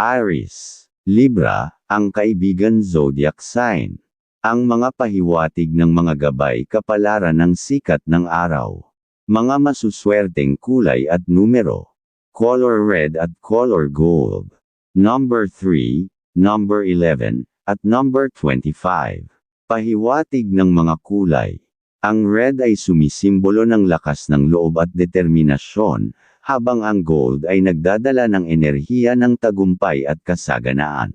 Aries, Libra, ang kaibigan zodiac sign. Ang mga pahiwatig ng mga gabay kapalaran ng sikat ng araw. Mga masuswerteng kulay at numero. Color red at color gold. Number 3, number 11, at number 25. Pahiwatig ng mga kulay. Ang red ay sumisimbolo ng lakas ng loob at determinasyon, habang ang gold ay nagdadala ng enerhiya ng tagumpay at kasaganaan.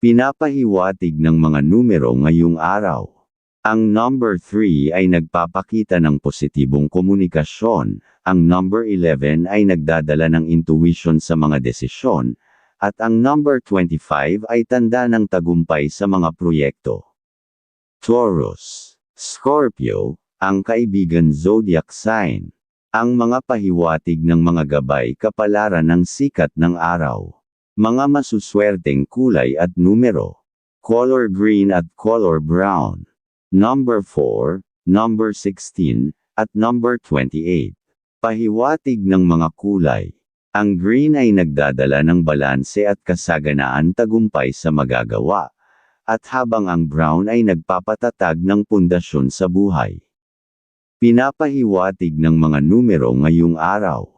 Pinapahiwatig ng mga numero ngayong araw. Ang number 3 ay nagpapakita ng positibong komunikasyon, ang number 11 ay nagdadala ng intuition sa mga desisyon, at ang number 25 ay tanda ng tagumpay sa mga proyekto. Taurus, Scorpio, ang kaibigan zodiac sign. Ang mga pahiwatig ng mga gabay kapalaran ng sikat ng araw. Mga masuswerteng kulay at numero. Color green at color brown. Number 4, number 16, at number 28. Pahiwatig ng mga kulay. Ang green ay nagdadala ng balanse at kasaganaan tagumpay sa magagawa. At habang ang brown ay nagpapatatag ng pundasyon sa buhay. Pinapahiwatig ng mga numero ngayong araw.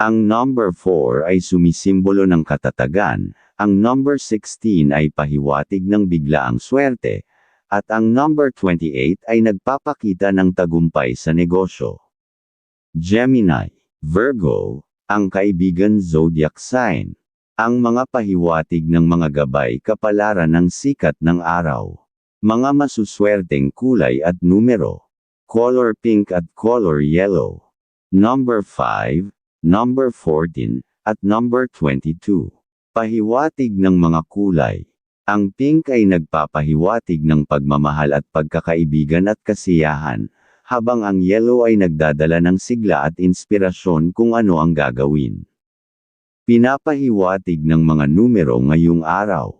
Ang number 4 ay sumisimbolo ng katatagan, ang number 16 ay pahiwatig ng biglaang swerte, at ang number 28 ay nagpapakita ng tagumpay sa negosyo. Gemini, Virgo, ang kaibigan zodiac sign. Ang mga pahiwatig ng mga gabay kapalaran ng sikat ng araw. Mga masuswerteng kulay at numero. Color pink at color yellow. Number 5, number 14, at number 22. Pahiwatig ng mga kulay. Ang pink ay nagpapahiwatig ng pagmamahal at pagkakaibigan at kasiyahan, habang ang yellow ay nagdadala ng sigla at inspirasyon kung ano ang gagawin. Pinapahiwatig ng mga numero ngayong araw.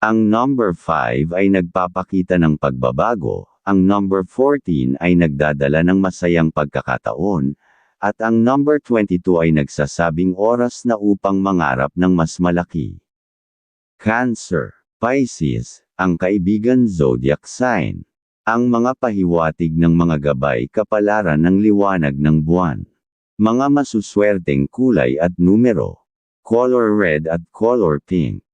Ang number 5 ay nagpapakita ng pagbabago, ang number 14 ay nagdadala ng masayang pagkakataon, at ang number 22 ay nagsasabing oras na upang mangarap ng mas malaki. Cancer, Pisces, ang kaibigan zodiac sign. Ang mga pahiwatig ng mga gabay kapalaran ng liwanag ng buwan. Mga masuswerteng kulay at numero. Color red at color pink.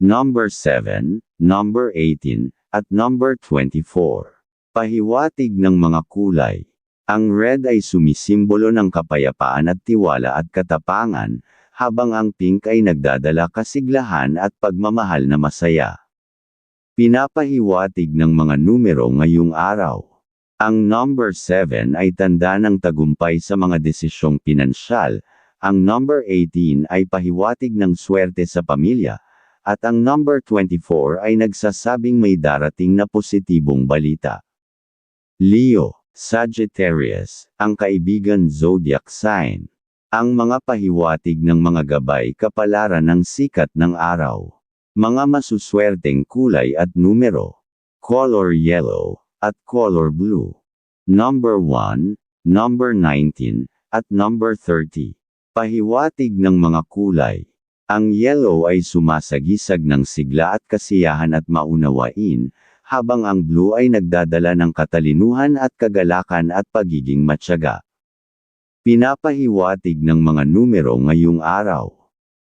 Number 7, number 18, at number 24. Pahiwatig ng mga kulay. Ang red ay sumisimbolo ng kapayapaan at tiwala at katapangan, habang ang pink ay nagdadala kasiglahan at pagmamahal na masaya. Pinapahiwatig ng mga numero ngayong araw. Ang number 7 ay tanda ng tagumpay sa mga desisyong pinansyal, ang number 18 ay pahiwatig ng swerte sa pamilya, at ang number 24 ay nagsasabing may darating na positibong balita. Leo, Sagittarius, ang kaibigan zodiac sign. Ang mga pahiwatig ng mga gabay kapalaran ng sikat ng araw. Mga masuswerteng kulay at numero. Color yellow, at color blue. Number 1, number 19, at number 30. Pahiwatig ng mga kulay. Ang yellow ay sumasagisag ng sigla at kasiyahan at maunawain, habang ang blue ay nagdadala ng katalinuhan at kagalakan at pagiging matyaga. Pinapahiwatig ng mga numero ngayong araw.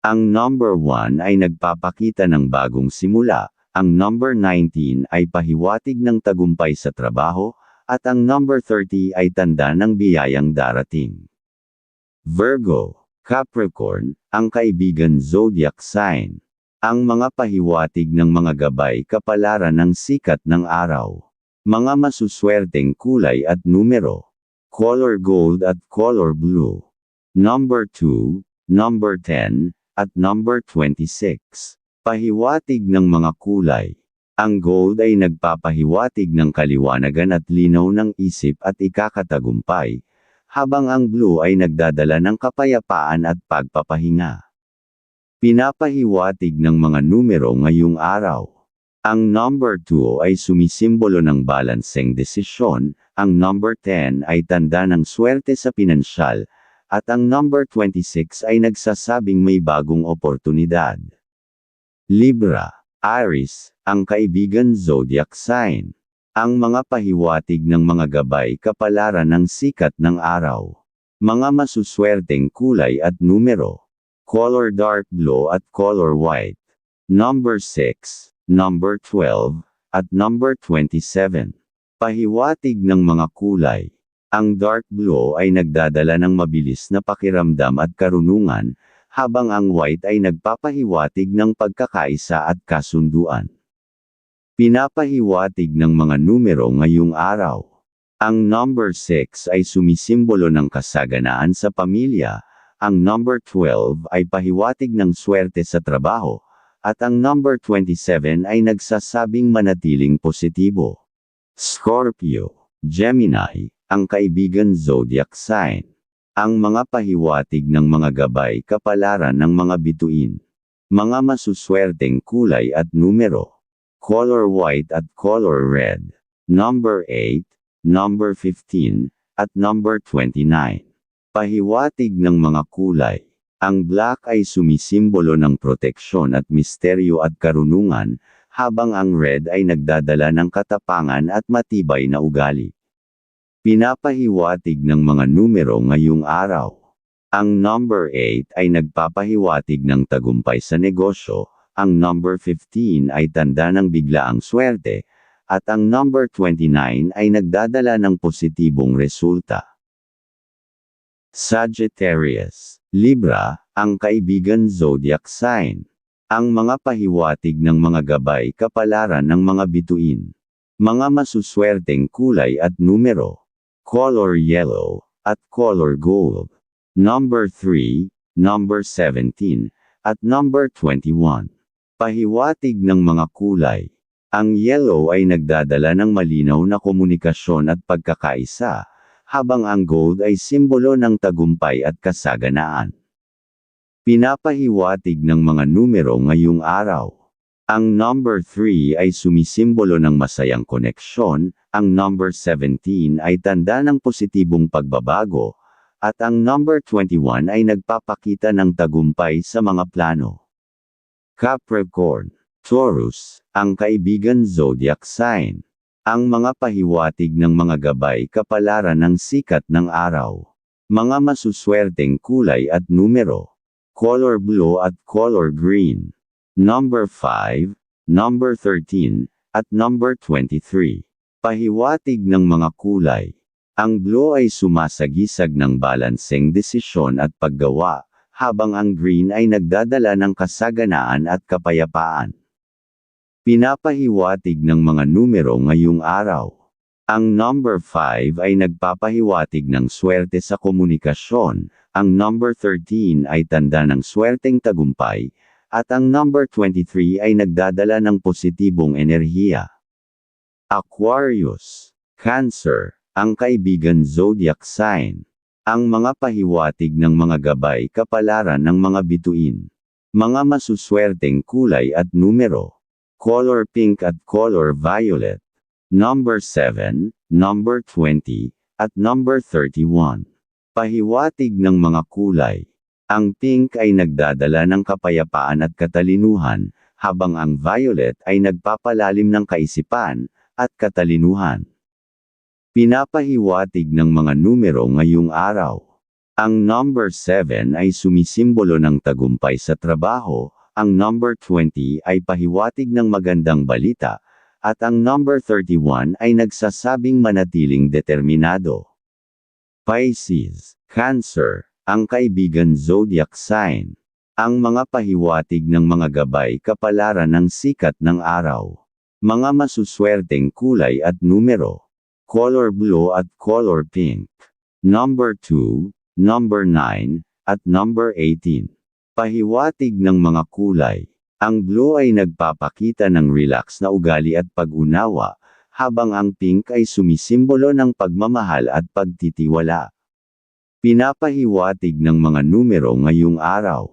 Ang number 1 ay nagpapakita ng bagong simula, ang number 19 ay pahiwatig ng tagumpay sa trabaho, at ang number 30 ay tanda ng biyayang darating. Virgo, Capricorn, ang kaibigan zodiac sign. Ang mga pahiwatig ng mga gabay kapalaran ng sikat ng araw. Mga masuswerteng kulay at numero. Color gold at color blue. Number 2, number 10, at number 26. Pahiwatig ng mga kulay. Ang gold ay nagpapahiwatig ng kaliwanagan at linaw ng isip at ikakatagumpay, habang ang blue ay nagdadala ng kapayapaan at pagpapahinga. Pinapahiwatig ng mga numero ngayong araw. Ang number 2 ay sumisimbolo ng balanseng desisyon, ang number 10 ay tanda ng swerte sa pinansyal, at ang number 26 ay nagsasabing may bagong oportunidad. Libra, Aries, ang kaibigan zodiac sign. Ang mga pahiwatig ng mga gabay kapalaran ng sikat ng araw. Mga masuswerteng kulay at numero. Color dark blue at color white. Number 6, number 12, at number 27. Pahiwatig ng mga kulay. Ang dark blue ay nagdadala ng mabilis na pakiramdam at karunungan, habang ang white ay nagpapahiwatig ng pagkakaisa at kasunduan. Pinapahiwatig ng mga numero ngayong araw. Ang number 6 ay sumisimbolo ng kasaganaan sa pamilya, ang number 12 ay pahiwatig ng swerte sa trabaho, at ang number 27 ay nagsasabing manatiling positibo. Scorpio, Gemini, ang kaibigan zodiac sign. Ang mga pahiwatig ng mga gabay kapalaran ng mga bituin. Mga masuswerteng kulay at numero. Color white at color red. Number 8, number 15, at number 29. Pahiwatig ng mga kulay. Ang black ay sumisimbolo ng proteksyon at misteryo at karunungan, habang ang red ay nagdadala ng katapangan at matibay na ugali. Pinapahiwatig ng mga numero ngayong araw. Ang number 8 ay nagpapahiwatig ng tagumpay sa negosyo, ang number 15 ay tanda ng biglaang swerte, at ang number 29 ay nagdadala ng positibong resulta. Sagittarius, Libra, ang kaibigan zodiac sign. Ang mga pahiwatig ng mga gabay kapalaran ng mga bituin. Mga masuswerteng kulay at numero color yellow, at color gold. Number 3, number 17, at number 21. Pahiwatig ng mga kulay. Ang yellow ay nagdadala ng malinaw na komunikasyon at pagkakaisa, habang ang gold ay simbolo ng tagumpay at kasaganaan. Pinapahiwatig ng mga numero ngayong araw. Ang number 3 ay sumisimbolo ng masayang koneksyon, ang number 17 ay tanda ng positibong pagbabago, at ang number 21 ay nagpapakita ng tagumpay sa mga plano. Capricorn, Taurus, ang kaibigan zodiac sign. Ang mga pahiwatig ng mga gabay kapalaran ng sikat ng araw. Mga masuswerteng kulay at numero. Color blue at color green number 5, number 13, at number 23. Pahiwatig ng mga kulay. Ang blue ay sumasagisag ng balanseng desisyon at paggawa, habang ang green ay nagdadala ng kasaganaan at kapayapaan. Pinapahiwatig ng mga numero ngayong araw. Ang number 5 ay nagpapahiwatig ng swerte sa komunikasyon, ang number 13 ay tanda ng swerteng tagumpay, at ang number 23 ay nagdadala ng positibong enerhiya. Aquarius, Cancer, ang kaibigan zodiac sign. Ang mga pahiwatig ng mga gabay kapalaran ng mga bituin. Mga masuswerteng kulay at numero. Color pink at color violet. Number 7, number 20, at number 31. Pahiwatig ng mga kulay. Ang pink ay nagdadala ng kapayapaan at katalinuhan, habang ang violet ay nagpapalalim ng kaisipan at katalinuhan. Pinapahiwatig ng mga numero ngayong araw. Ang number 7 ay sumisimbolo ng tagumpay sa trabaho, ang number 20 ay pahiwatig ng magandang balita, at ang number 31 ay nagsasabing manatiling determinado. Pisces, Cancer, ang kaibigan zodiac sign. Ang mga pahiwatig ng mga gabay kapalaran ng sikat ng araw. Mga masuswerteng kulay at numero. Color blue at color pink. Number 2, number 9, at number 18. Pahiwatig ng mga kulay. Ang blue ay nagpapakita ng relax na ugali at pag-unawa, habang ang pink ay sumisimbolo ng pagmamahal at pagtitiwala. Pinapahiwatig ng mga numero ngayong araw.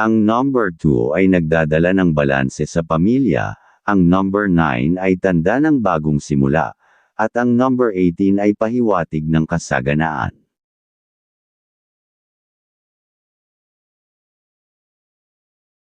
Ang number 2 ay nagdadala ng balanse sa pamilya, ang number 9 ay tanda ng bagong simula, at ang number 18 ay pahiwatig ng kasaganaan.